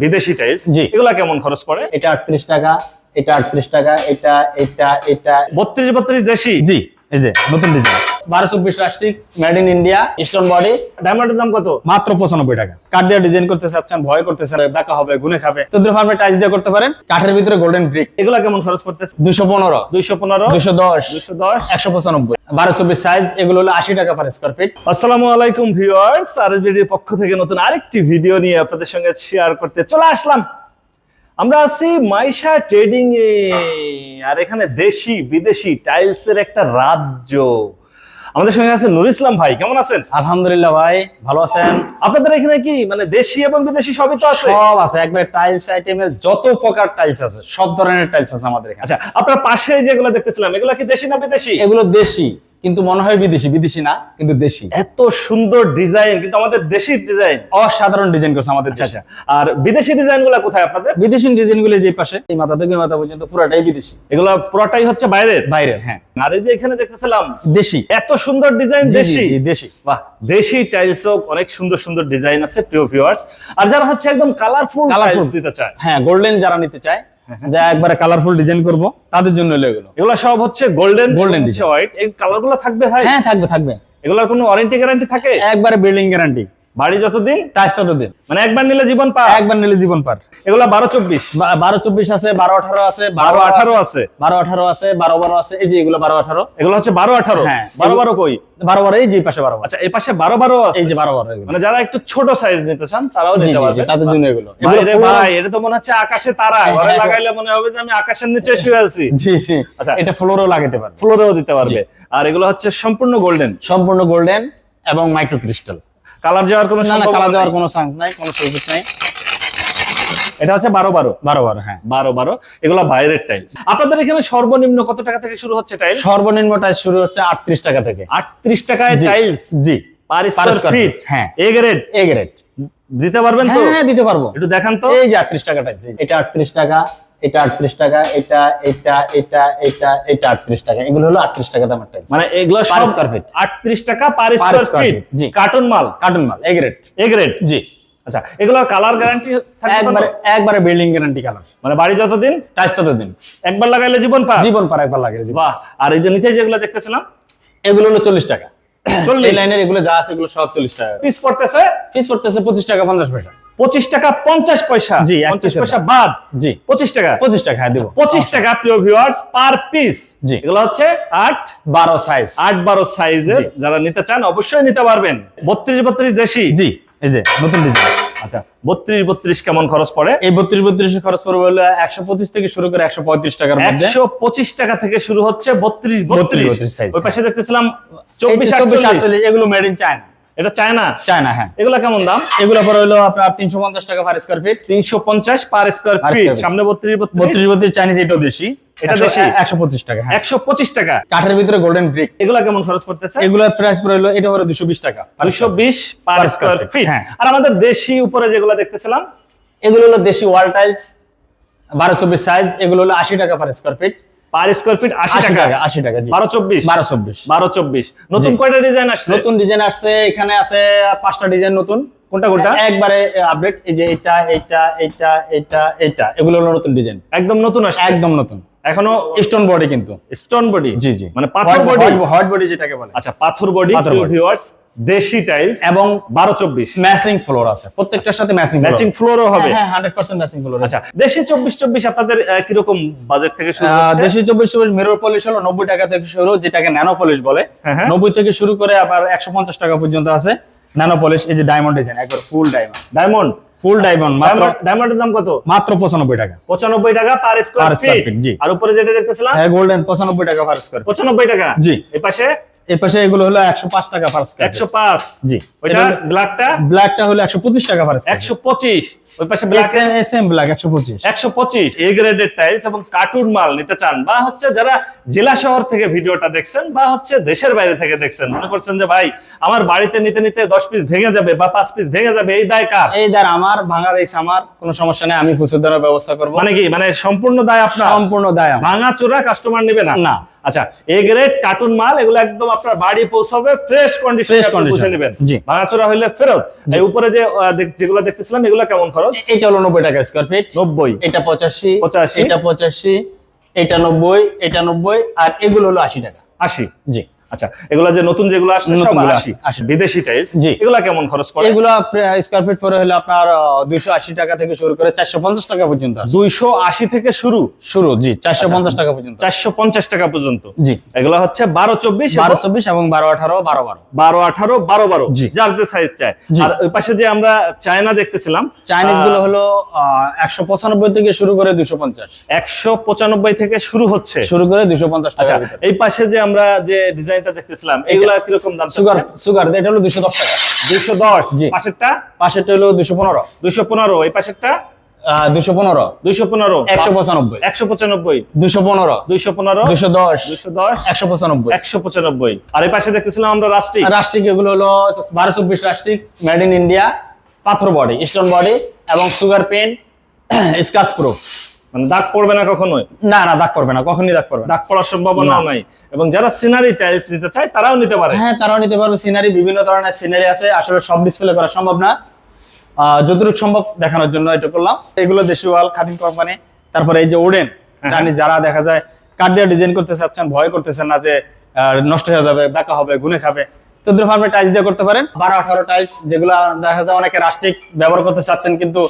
বিদেশি টাইলস জি। এগুলা কেমন খরচ পড়ে? এটা আটত্রিশ টাকা এটা আটত্রিশ টাকা এটা এটা এটা। বত্রিশ বত্রিশ দেশি? জি এই যে নতুন ডিজাইন বারো চব্বিশ made in India stone body ডায়মন্ডের দাম কত? মাত্র পঁচানব্বই টাকা। কাঠ দিয়ে ডিজাইন করতে চাচ্ছেন ভয় করতেছেন বেকা হবে গুনে খাবে। তোদের ফার্মে টাইস দিয়ে করতে পারেন। কাঠের ভিতরে গোল্ডেন ব্রিক এগুলা কেমন খরচ পড়তেছে? দুশো পনেরো। দুইশো পনেরো। দুশো দশ। দুইশো দশ। একশো পঁচানব্বই। বারো চব্বিশ সাইজ এগুলো হলো আশি টাকা পার স্কোয়ার ফিট আসসালামু আলাইকুম ভিউয়ার্স আরএসবিডির পক্ষ থেকে নতুন আরেকটি ভিডিও নিয়ে আপনাদের সঙ্গে শেয়ার করতে চলে আসলাম। আমরা আছি মাইশা ট্রেডিং এ আর এখানে দেশি বিদেশি টাইলস এর একটা রাজ্য। আমাদের সঙ্গে আছেন নুর ইসলাম ভাই কেমন আছেন? আলহামদুলিল্লাহ ভাই ভালো আছেন? আপনাদের এখানে কি মানে দেশি এবং বিদেশি সবই তো আছে? সব আছে একবারে টাইলস আইটেমের যত প্রকার টাইলস আছে সব ধরনের টাইলস আছে আমাদের এখানে। আচ্ছা আপনার পাশে যেগুলো দেখতেছিলাম এগুলো কি দেশি না বিদেশি? এগুলো দেশি। কিন্তু মনে হয় বিদেশি বিদেশি না কিন্তু দেশি। এত সুন্দর ডিজাইন কিন্তু আমাদের দেশি ডিজাইন অসাধারণ ডিজাইন করছে আমাদের আচ্ছা আচ্ছা। আর বিদেশি ডিজাইনগুলা কোথায় আপনাদের? বিদেশি ডিজাইনগুলো যে পাশে এই মাথা থেকে মাথা পর্যন্ত পুরোটাই বিদেশি। এগুলো পুরোটাই হচ্ছে বাইরের? বাইরের হ্যাঁ। আর এই যে এখানে দেখতেছিলাম দেশি। এত সুন্দর ডিজাইন দেশি দেশি। বাহ দেশি টাইলস অনেক সুন্দর সুন্দর ডিজাইন আছে প্রিয় ভিউয়ার্স আর যারা হচ্ছে একদম কালারফুল। টাইলস দিতে চায়। হ্যাঁ গোল্ডেন যারা নিতে চায় যা একবারে কালারফুল ডিজাইন করব তাদের জন্য হলো এগুলো। এগুলো সব হচ্ছে গোল্ডেন গোল্ডেন হোয়াইট এই কালারগুলো থাকবে ভাই? হ্যাঁ থাকবে থাকবে। এগুলোর কোনো ওয়ারেন্টি গ্যারান্টি থাকে? একবারে বিল্ডিং গ্যারান্টি বাড়ি যতদিন? টাচ ততদিন। মানে একবার নিলে জীবন পা একবার নিলে জীবন পার। এগুলো বারো চব্বিশ। বারো চব্বিশ আছে বারো আঠারো আছে বারো আঠারো আছে বারো আঠারো আছে বারো বারো আছে এই যে এগুলো বারো আঠারো। এগুলো হচ্ছে বারো আঠারো? হ্যাঁ, বারো বারো কই? বারো বারো এই যে পাশে বারো আচ্ছা এই পাশে বারো বারো এই যে বারো বারো মানে যারা একটু ছোট সাইজ নিতে চান তারাও নিতে পারবে তাদের জন্য এগুলো। ভাই পুরো- এটা তো মনে হচ্ছে আকাশে তারা। ঘরে হ্যাঁ, লাগাইলে মনে হবে যে আমি আকাশের নিচে শুয়ে আছি। জি জি। আচ্ছা। এটা ফ্লোরও লাগাতে পারবে। ফ্লোরেও দিতে পারবে। আর এগুলো হচ্ছে সম্পূর্ণ গোল্ডেন সম্পূর্ণ গোল্ডেন এবং মাইক্রো ক্রিস্টাল কালার যাওয়ার কোনো না না সম্ভাবনা কালা নাই। যাওয়ার কোনো চান্স নাই কোনো সুযোগ নাই। এটা হচ্ছে বারো বারো। বারো বারো হ্যাঁ। বারো বারো এগুলো বাইরের টাইল আপনাদের এখানে সর্বনিম্ন কত টাকা থেকে শুরু হচ্ছে টাইলস সর্বনিম্ন টাইস শুরু হচ্ছে আটত্রিশ টাকা থেকে। আটত্রিশ টাকায় টাইলস জি। পার স্কোয়ার ফিট হ্যাঁ। এ গ্রেড এ গ্রেড দিতে পারবেন তো? হ্যাঁ হ্যাঁ, দিতে পারব। একটু দেখান তো। এই যে আটত্রিশ টাকা টাইস এটা আটত্রিশ টাকা এটা আটত্রিশ টাকা এটা এটা এটা এটা এটা আটত্রিশ টাকা। এগুলো হলো আটত্রিশ টাকা দামের মানে এগুলো আটত্রিশ টাকা পার Per স্কোয়ার ফিট জি। কার্টুন মাল। কার্টুন মাল জি। আচ্ছা এগুলোর কালার গ্যারান্টি একবারে একবারে বিল্ডিং গ্যারান্টি কালার মানে বাড়ি যতদিন? টাইস তত দিন একবার লাগাইলে জীবন পা জীবন পার একবার লাগে। বাহ আর এই যে নিচে যেগুলো দেখতেছিলাম? এগুলো হলো চল্লিশ টাকা। এই লাইনের এগুলো যা আছে এগুলো সব চল্লিশ টাকা। পিস পড়তেছে? ফিস পড়তেছে পঁচিশ টাকা পঞ্চাশ পয়সা। পঁচিশ টাকা পঞ্চাশ পয়সা। জি, পঞ্চাশ পয়সা বাদ। জি। পঁচিশ টাকা। পঁচিশ টাকা হ্যাঁ দিব। পঁচিশ টাকা প্রিয় ভিউয়ার্স পার পিস জি। এগুলো হচ্ছে আট বারো সাইজ আট বারো সাইজের। যারা নিতে চান অবশ্যই নিতে পারবেন। বত্রিশ বত্রিশ দেশি। জি এই যে নতুন ডিজাইন আচ্ছা বত্রিশ বত্রিশ কেমন খরচ পড়ে? এই বত্রিশ বত্রিশ খরচ পড়বে হলো একশো পঁচিশ থেকে শুরু করে একশো পঁয়ত্রিশ টাকার মধ্যে। একশো পঁচিশ টাকা থেকে শুরু হচ্ছে বত্রিশ বত্রিশ। ওই পাশে দেখতেছিলাম চব্বিশ চব্বিশ এগুলো মেড ইন চায়না এটা চায়না? চায়না হ্যাঁ। এগুলা কেমন দাম? এগুলো পরে হলো আপনার তিনশো পঞ্চাশ টাকা পার স্কোয়ার ফিট তিনশো পঞ্চাশ পার স্কোয়ার ফিট সামনে বত্রিশ বত্রিশ? বত্রিশ বত্রিশ চাইনিজ এটাও দেশি এটা দেশি? পঁচিশ টাকা হ্যাঁ। টাকা? কাঠের ভিতরে গোল্ডেন ব্রিক এগুলা কেমন খরচ পড়তেছে? এগুলোর প্রাইস পড়ে হলো এটা হলো দুশো বিশ টাকা বিশ পার স্কোয়ার ফিট হ্যাঁ। আর আমাদের দেশি উপরে যেগুলো দেখতেছিলাম? এগুলো হলো দেশি ওয়াল টাইলস বারো চব্বিশ সাইজ এগুলো হলো আশি টাকা per square feet per square feet আশি আশি টাকা। টাকা আশি টাকা জি। বারো চব্বিশ। বারো চব্বিশ। বারো চব্বিশ। নতুন কয়টা ডিজাইন আসছে? নতুন ডিজাইন আসছে এখানে আছে পাঁচটা ডিজাইন নতুন। কোনটা কোনটা? একবারে আপডেট এই যে এটা এটা এটা এটা এটা এগুলো হলো নতুন ডিজাইন। একদম নতুন আসছে? একদম নতুন। এখনও স্টোন বডি কিন্তু। স্টোন বডি জি জি। মানে পাথর বডি হোয়াইট বডি যেটাকে বলে। আচ্ছা পাথর বডি ভিউয়ার্স দেশি টাইলস এবং বারো চব্বিশ। ম্যাচিং ফ্লোর আছে। প্রত্যেকটার সাথে ম্যাচিং ম্যাচিং ফ্লোরও হবে। হ্যাঁ হান্ড্রেড পার্সেন্ট ম্যাচিং ফ্লোর আচ্ছা দেশি চব্বিশ চব্বিশ আপনাদের কীরকম বাজেট থেকে শুরু দেশি চব্বিশ চব্বিশ মিরর পলিশ হলো নব্বই টাকা থেকে শুরু যেটাকে ন্যানো পলিশ বলে। হ্যাঁ, হ্যাঁ। নব্বই থেকে শুরু করে আবার একশো পঞ্চাশ টাকা পর্যন্ত আছে। ন্যানো পলিশ এই যে ডায়মন্ড ডিজাইন একবার full diamond diamond full diamond ডায়মন্ডের দাম কত? মাত্র পঁচানব্বই টাকা। পঁচানব্বই টাকা পার স্কোয়ার ফিট জি। আর উপরে যেটা দেখতেছিলাম? হ্যাঁ গোল্ডেন পঁচানব্বই টাকা পার স্কোয়ার পঁচানব্বই টাকা? জি। এই পাশে এর পাশে এগুলো হলো একশো পাঁচ টাকা পার স্কয়ার একশো পাঁচ। জি। ওইটা ব্ল্যাকটা ব্ল্যাকটা হলো একশো পঁচিশ টাকা পার স্কয়ার একশো পঁচিশ। ওই পাশে ব্ল্যাক এম ব্ল্যাক একশো পঁচিশ। একশো পঁচিশ। এ গ্রেডের টাইলস এবং কার্টুন মাল নিতে চান বা হচ্ছে যারা জেলা শহর থেকে ভিডিওটা দেখছেন বা হচ্ছে দেশের বাইরে থেকে দেখছেন মনে করছেন যে ভাই আমার বাড়িতে নিতে নিতে দশ পিস ভেঙে যাবে বা পিস ভেঙে যাবে এই দায় কার? এই দ্বার আমার ভাঙার এই আমার কোনো সমস্যা নেই আমি ফুসুর দেওয়ার ব্যবস্থা করব। মানে কি? মানে সম্পূর্ণ দায় আপনার? সম্পূর্ণ দায় ভাঙা চোরা কাস্টমার নেবে না? না। আচ্ছা এ গ্রেড কার্টুন মাল এগুলো একদম আপনার বাড়ি পৌঁছাবে ফ্রেশ কন্ডিশনে condition, নেবেন। ভাঙাচোরা হইলে ফেরত। এই উপরে যে যেগুলো দেখতেছিলাম এগুলো কেমন খরচ? খরচ এটা হলো নব্বই টাকা স্কোয়ার ফিট নব্বই। এটা পঁচাশি। 85 এটা পঁচাশি। এটা নব্বই। এটা নব্বই। আর এগুলো হলো আশি টাকা। আশি। জি। আচ্ছা এগুলো যে নতুন যেগুলো আসছে সব নতুনগুলো আশি আসছে, আশি। বিদেশি টাইলস। এগুলা কেমন খরচ পড়ে এগুলো স্কোয়ার ফিট পরে হলো আপনার দুইশো আশি টাকা থেকে শুরু করে চারশো পঞ্চাশ টাকা পর্যন্ত আছে। দুইশো আশি থেকে শুরু শুরু জি চারশো আচ্ছা। পঞ্চাশ টাকা পর্যন্ত চারশো পঞ্চাশ টাকা পর্যন্ত জি এগুলো হচ্ছে বারো চব্বিশ বারো চব্বিশ এবং বারো আঠারো বারো বারো বারো আঠারো বারো বারো জি। যার যে সাইজ জি। আর ওই পাশে যে আমরা চায়না দেখতেছিলাম চাইনিজগুলো হলো একশো পঁচানব্বই থেকে শুরু করে দুশো পঞ্চাশ একশো পঁচানব্বই থেকে শুরু হচ্ছে শুরু করে দুশো পঞ্চাশ আচ্ছা টাকা এই পাশে যে আমরা যে ডিজাইনটা দেখতেছিলাম। এগুলা কীরকম দাম সুগার সুগার এটা হলো দুশো দশ টাকা। দুইশো দশ? জি। পাশেরটা? পাশেরটা হলো দুশো পনেরো। দুইশো পনেরো। এই পাশেরটা? দুশো পনেরো। দুইশো পনেরো। একশো পঁচানব্বই। একশো পঁচানব্বই। দুশো পনেরো। দুইশো পনেরো? দুশো। দশ দশ? একশো পঁচানব্বই। একশো পঁচানব্বই। আর এই পাশে দেখতেছিলাম আমরা রাষ্ট্রিক। রাষ্ট্রিক এগুলো হলো বারো চব্বিশ রাষ্ট্রিক মেড ইন ইন্ডিয়া পাথর বডি স্টোন বডি এবং সুগার পেন স্কাচ প্রো মানে দাগ পড়বে না কখনোই? না না দাগ পড়বে না কখনই দাগ পড়বে দাগ পড়ার সম্ভাবনাও নাই। এবং যারা সিনারি টাইলস নিতে চায় তারাও নিতে পারে। হ্যাঁ তারাও নিতে পারবে। সিনারি বিভিন্ন ধরনের সিনারি আছে। আসলে সব ডিসপ্লে করা সম্ভব না। যতটুকু সম্ভব দেখানোর জন্য এটা করলাম। এগুলো দেশি ওয়াল খাদিম কোম্পানি তারপরে এই যে ওডেন হ্যাঁ। জানি যারা দেখা যায় কাঠ দিয়ে ডিজাইন করতে চাচ্ছেন ভয় করতেছেন না যে নষ্ট হয়ে যাবে বেকা হবে গুনে খাবে তো দুটো টাইলস দিয়ে করতে পারেন। বারো আঠারো টাইলস যেগুলো দেখা যায় অনেকে রাষ্ট্রিক ব্যবহার করতে চাচ্ছেন কিন্তু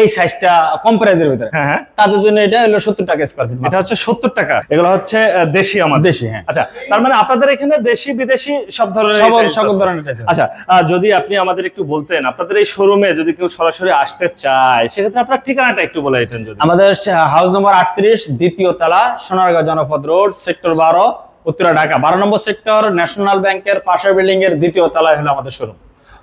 এই সাইজটা কম প্রাইজের ভিতরে। হ্যাঁ হ্যাঁ। তাদের জন্য এটা হলো সত্তর টাকা স্কোয়ার ফিট এটা হচ্ছে সত্তর টাকা। এগুলো হচ্ছে দেশি আমার দেশি হ্যাঁ। আচ্ছা তার মানে আপনাদের এখানে দেশি বিদেশি সব ধরনের সকল। ধরনের আচ্ছা যদি আপনি আমাদের একটু বলতেন আপনাদের এই শোরুমে যদি কেউ সরাসরি আসতে চায় সেক্ষেত্রে আপনার ঠিকানাটা একটু বলে দিতেন যদি। আমাদের হাউস নম্বর আটত্রিশ দ্বিতীয় তলা সোনারগাঁও জনপদ রোড সেক্টর বারো উত্তরা ঢাকা। বারো নম্বর সেক্টর ন্যাশনাল ব্যাংকের পাশের বিল্ডিং এর দ্বিতীয় তলায় হলো আমাদের শোরুম